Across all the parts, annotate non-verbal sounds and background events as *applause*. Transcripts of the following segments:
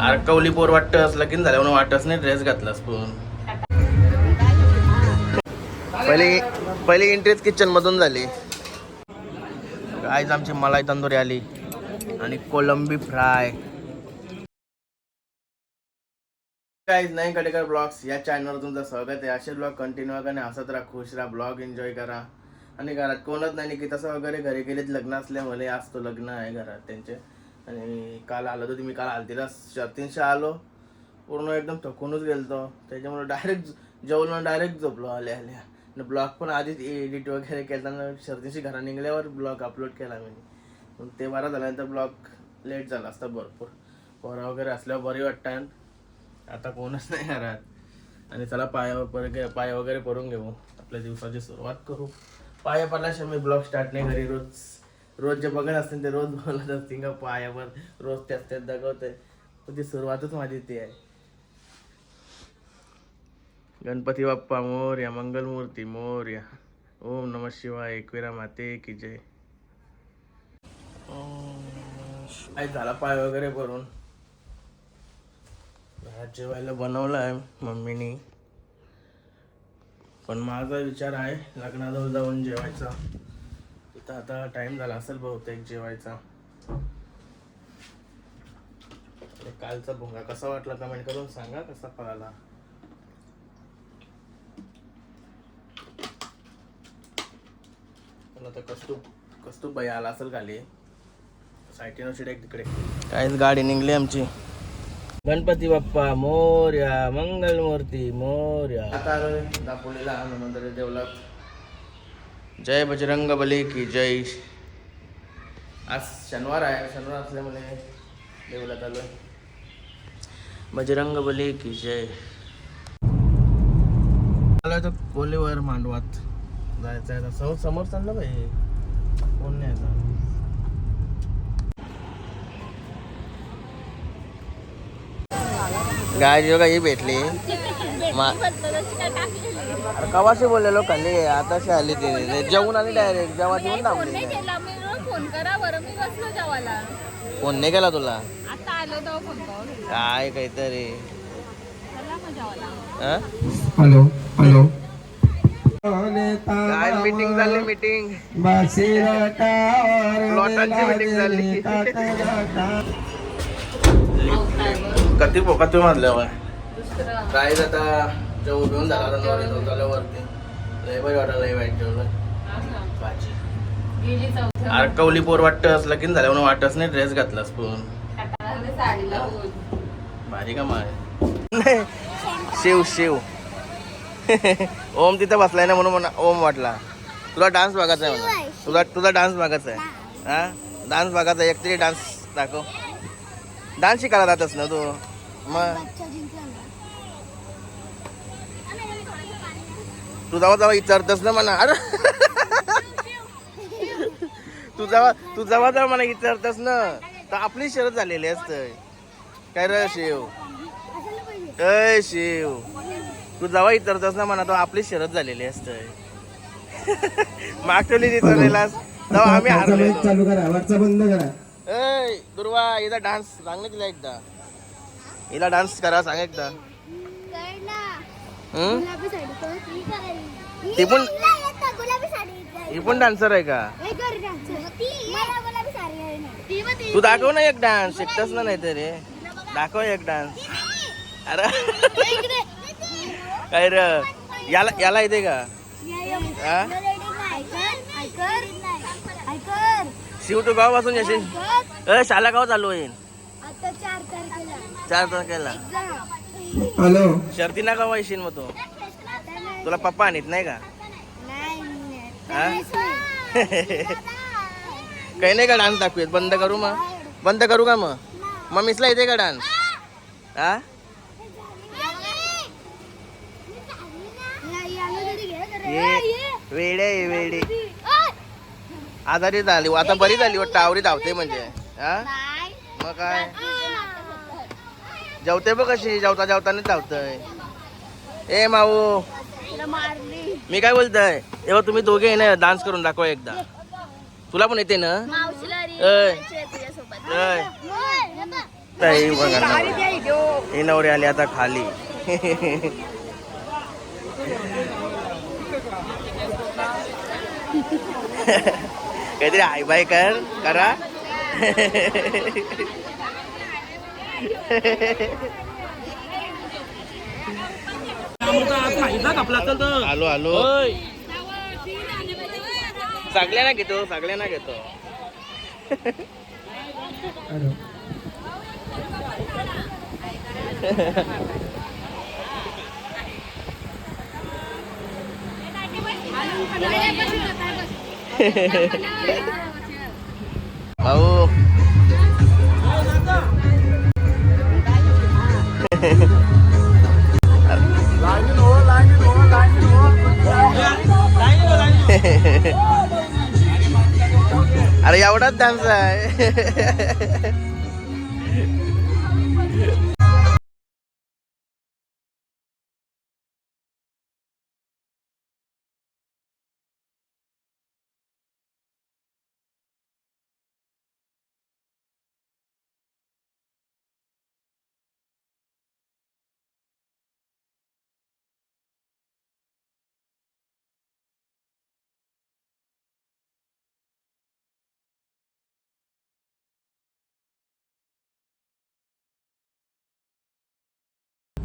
अरे कवली पोर वाटत लगीन झाल्या म्हणून वाटच नाही ड्रेस घातलास पण पहिली पहिली एंट्रीच किचन मधून झाली. आईज आमची मलाई तंदुरी आली आणि कोलंबी फ्राय. काहीच नाही कडेकर ब्लॉग्स या चॅनलवर तुमचं स्वागत आहे. असे ब्लॉग कंटिन्यू करा हसत राहा खुश राहा ब्लॉग एन्जॉय करा. आणि घरात कोणच नाही की तसं वगैरे घरी गेलेत लग्न असल्यामुळे आज तो लग्न आहे घरात त्यांचे. आणि काल आलो होतो मी काल आलतीला शर्तींशी आलो. पूर्ण एकदम थकूनच गेलतो. त्याच्यामुळे डायरेक्ट जेवलो डायरेक्ट झोपलो आल्या आल्या. आणि ब्लॉग पण आधीच एडिट वगैरे केलताना शर्तींशी घरा निघाल्यावर ब्लॉग अपलोड केला मी. मग ते बरा झाल्यानंतर ब्लॉग लेट झाला असता भरपूर. पोरा वगैरे असल्यावर बरी वाटतं. आता कोणच नाही घरात. आणि चला पाय वगैरे पाय वगैरे करून घेऊ. आपल्या दिवसाची सुरुवात करू. पाय पडल्याशिवाय मी ब्लॉग स्टार्ट नाही घरी रोज. रोज जे बघत असतील ते रोज बोलत असतील का पायावर रोज त्याच त्यात दाखवते पण ती सुरुवातच माझी ती आहे. गणपती बाप्पा मोर्या मंगलमूर्ती मोर्या ओम नम शिवाय एकविरा माते की जय. काय झाला पाय वगैरे भरून. घरात जेवायला बनवलं आहे मम्मीनी. पण माझा विचार आहे लग्नाजवळ जाऊन जेवायचा. तिथं आता टाइम झाला असेल बहुतेक जेवायचा. कालचा भुंगा कसा वाटला कमेंट करून सांगा कसा पळाला? पण आता कस्तूप कस्तूप बाई आला असेल खाली. सायटीनं शिड एक तिकडे. काहीच गाडी निघली आमची. गणपती बाप्पा मोर्या मंगलमूर्ती मोर्या. आता दापोलीला मंदिर डेव्हलप जय बजरंग बली की जय आज शनिवार आहे शनिवार असल्यामुळे देवलात आलो बजरंग बली की जय. आलोय तर कोलीवर मांडवात. जायचं आहे आता. समोर चाललं भाई कोण नाही आता. गाय जो ही भेटली? कवाशी बोललेलो खाली? आताशी आली ती. जेवून आली डायरेक्ट जेव्हा जेवून फोन थांबली. फोन करा बरं. मी बसलो जेवायला. फोन नाही केला तुला? आता आलो फोन काय काहीतरी. हं? Hello hello. काय मीटिंग झाली मीटिंग प्लॉटांची मीटिंग झाली. कधी कधी मारल्यावर काय आता जेव्हा घेऊन झाला आता नवरी झाल्यावरती लय बरी वाटायला लय वाईट जेवलं भाजी. पोर वाटत लगीन झाल्या म्हणून वाटच नाही ड्रेस घातलास पण भारी का माय? शिव शिव. ओम तिथं बसलाय ना म्हणून म्हणा ओम वाटला. तुला डान्स बघायचा आहे म्हणा. तुला तुला डान्स बघायचा आहे. हा? डान्स बघायचा आहे. एकतरी डान्स दाखव. डान्स शिकायला जातस ना तू? मग? तू जेव्हा जेव्हा विचारतस ना म्हणा. अरे. तू जेव्हा तू जेव्हा जेव्हा मला विचारतस ना. तर आपली शरत झालेली असते. काय रे शिव? अय शिव. तू जेव्हा विचारतस ना म्हणा तो आपली शरत झालेली असते. मागच्या विचारलेलास तेव्हा आम्ही हारलो चालू करा वरचा बंद करा. दुर्वा हिला डान्स सांग ना तिला एकदा. हिला डान्स करा सांग एकदा? ती पण ही पण डान्सर आहे का? तू? दाखव ना एक डान्स शिकतस ना नाही तरी दाखव एक डान्स अरे. काय र? याला याला येते का? शिव तू गावपासून येशील अ शाला गाव चालू होईल आता चार तारखेला. चार तारखेला. एक्झाम हॅलो शर्ती ना गाव मग तू. तुला पप्पा आणत नाही का? हा? *laughs* काही नाही का डान्स दाखवेत बंद करू मग. बंद करू का मग? मम्मीसला येते का डान्स? हा? ये वेडे ये वेडे. आजारी झाली. आता बरी झाली वाटतं. आवरी धावते म्हणजे. हा? मग काय? जेवते बघ कशी जेवता जेवताना धावतय ए माऊ मी काय बोलतोय? एव्हा तुम्ही दोघे ना डान्स करून दाखवा एकदा. तुला पण येते ना. ही नवरी आली आता खाली. *laughs* काहीतरी हाय बाय कर करा. *laughs* आलो आलो. सगळ्या ना घेतो सगळ्या ना घेतो. हॅलो भाऊ. अरे एवढाच त्यांचा आहे.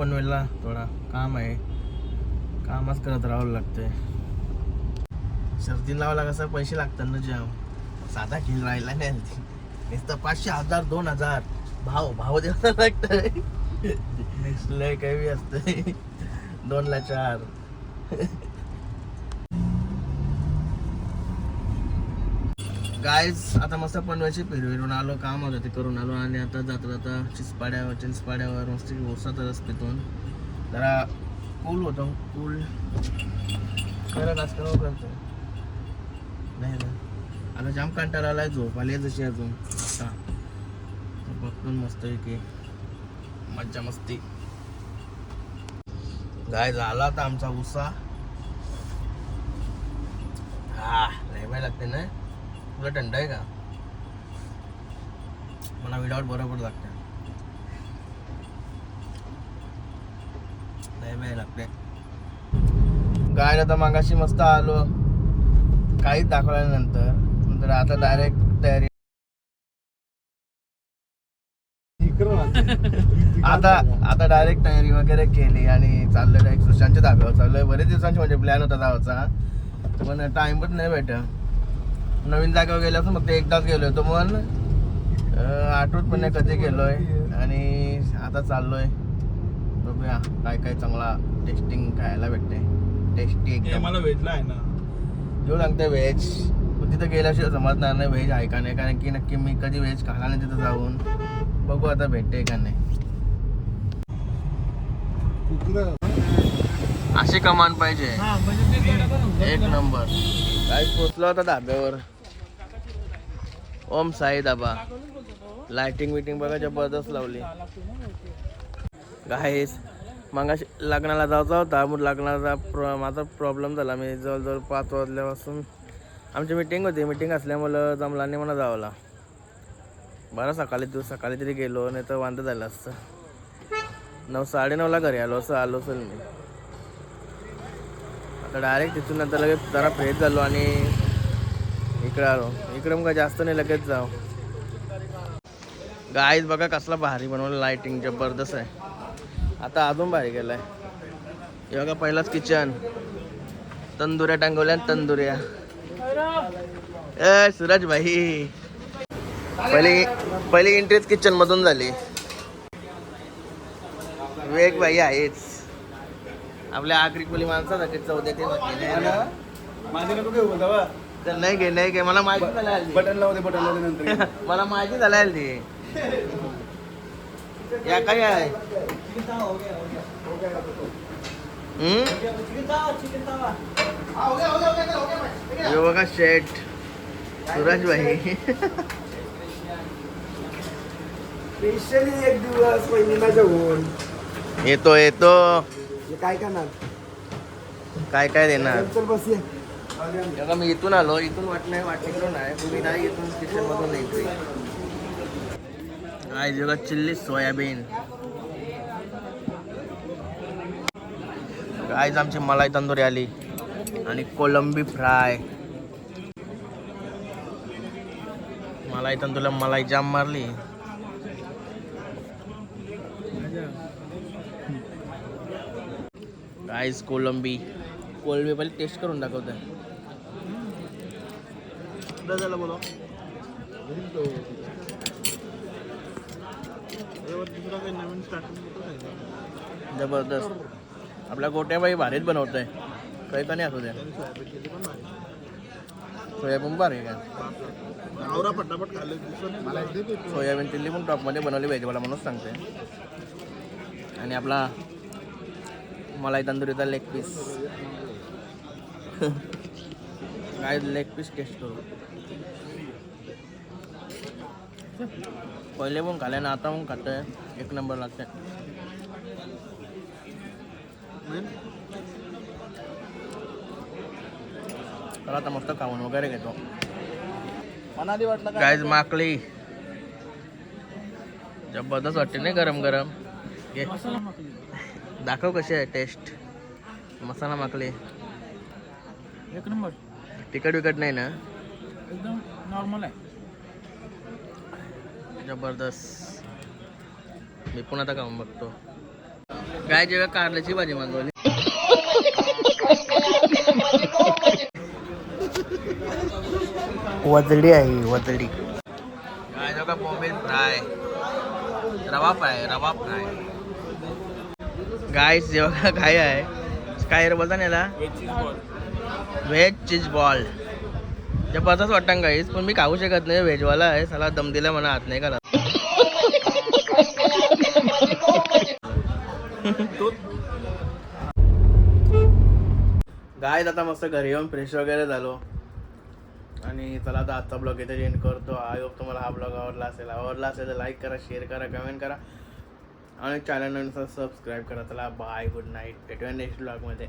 पनवेलला थोडा काम आहे. कामच करत राहावं लागतंय. सर्दी लावायला कसं पैसे लागतात ना जाम. साधा खेळ राहिला नाही. नुसतं पाचशे हजार दोन हजार. भाव भाव द्यावा लागतंय. नेक्स्ट *laughs* लय काही असतंय. दोनला चार. गायज आता मस्त पनवेलची फिरविरून आलो काम होतं ते करून आलो आणि आता जाता जाता चिंचपाड्यावर चिंचपाड्यावर मस्त ओसात रस्त्यातून जरा पूल होतो पूल करत आज करतो. नाही ना. आता जाम कंटाळा आलाय झोप आली जशी अजून. आता तर बघतो मस्त की मज्जा मस्ती. गाय झाला आता आमचा उसा. हा नाही लागते ना. तुला थंड आहे का? मला विडावट बरोबर लागते बाय लागते गायला तर मागाशी मस्त आलो. काहीच दाखवल्यानंतर नंतर. आता डायरेक्ट तयारी आता आता डायरेक्ट तयारी वगैरे केली आणि चाललोय सुशांतच्या धाब्यावर. चाललोय बरेच दिवसांचे म्हणजे प्लॅन होता जायचा पण टाइम पण नाही भेटत. नवीन जागेवर गेलो असं मग ते एकदाच गेलो होतो पण अं, आठवत पण नाही कधी गेलोय. आणि आता चाललोय. बघूया काय काय चांगला टेस्टिंग खायला भेटते टेस्टी एकदम. मला भेटला आहे ना. जेव लागते व्हेज तिथं गेल्याशिवाय समजणार नाही व्हेज आहे का नाही. कारण की नक्की मी कधी व्हेज खाला नाही तिथं जाऊन. बघू आता भेटते का नाही. अशी कमान पाहिजे. एक नंबर. काय पोचलो होता धाब्यावर. ओम साई धाबा लाइटिंग विटिंग बघा जबरदस्त लावली. गाईस मग लग्नाला जायचा होता. मग लग्नाचा प्र माझा प्रॉब्लेम झाला. मी जवळजवळ पाच वाजल्यापासून आमची मिटिंग होती. मिटिंग असल्यामुळं जमला नाही मला जावला. बरं सकाळी तू सकाळी तरी गेलो नाही तर वांदं झालं असतं. नऊ साडेनऊला घरी आलो असं आलो असेल मी. तर डायरेक्ट तिथून नंतर लगेच जरा फ्रेश झालो आणि इकडे आलो. इकडे मग काय जास्त नाही लगेच जाऊ. गाईज बघा कसला भारी बनवलं लाइटिंग जबरदस्त आहे. आता अजून भारी गेलाय हे बघा पहिलाच किचन तंदुऱ्या टांगवल्या तंदुऱ्या. ए सूरज भाई. पहिली पहिली एंट्रीच किचन मधून झाली. वेग भाई आहेच. आपल्या आग्रिकवाली माणसासाठी चौदा ते बाकी नाही ना. माझे नको घेऊ तर नाही घे नाही घे मला माहिती झालं. बटन लावू दे बटन लावू दे नंतर *laughs* मला माहिती झालं हल्ली. या काय आहे? हे बघा शेट सुरज भाई स्पेशली एक दिवस येतो येतो हे काय करणार? काय काय देणार? चल बघा मी इथून आलो. इथून वाट नाही वाटेकडून आहे तुम्ही नाही इथून स्टेशन मधून इथे काय जगा चिल्ली सोयाबीन. गायज आमची मलाई तंदुरी आली. आणि कोलंबी फ्राय. मलाई तंदुरीला मलाई जाम मारली. गायज कोलंबी कोलंबी पहिले टेस्ट करून दाखवते जबरदस्त. आपल्या गोट्याबाई भारीच बनवत आहे काही का नाही असू द्या. सोयाबीन भारी आहे का आवरा पटापट खाल्ले सोयाबीन चिल्ली पण टॉपमध्ये बनवली पाहिजे मला म्हणून सांगते आणि आपला मलाई तंदुरीचा लेग पीस काय लेग पीस टेस्ट करू. पहिले पण खाल्ले ना आता पण खातोय. एक नंबर लागते तर आता मस्त खाऊन वगैरे घेतो. मनाली वाटलं काय? माकली. जबरदस्त वाटते नाही गरम गरम. दाखव कशी आहे टेस्ट. मसाला माकली एक नंबर. तिखट विकट नाही ना? एकदम नॉर्मल आहे. जबरदस्त. मी पण आता खाऊन बघतो. काय जेव्हा कारल्याची भाजी मागवली? वजडी आहे वजडी. काय जेव्हा बोंबील फ्राय? रवा फ्राय रवा फ्राय. गाय जेव्हा काय आहे? काय बोलता ना याला? व्हेज चीज बॉल जबरदस्त वाटतं गाईस पण मी खाऊ शकत नाही व्हेजवाला आहे. सला दम दिला म्हणा हात नाही घालत गाय आता मस्त घरी येऊन फ्रेश वगैरे झालो. आणि चला आता आजचा ब्लॉग इथे एंड करतो. आय होप तुम्हाला हा ब्लॉग आवडला असेल. आवडला असेल तर लाईक करा शेअर करा कमेंट करा. आणि चॅनल सबस्क्राईब करा. चला बाय गुड नाईट भेटूया नेक्स्ट ब्लॉगमध्ये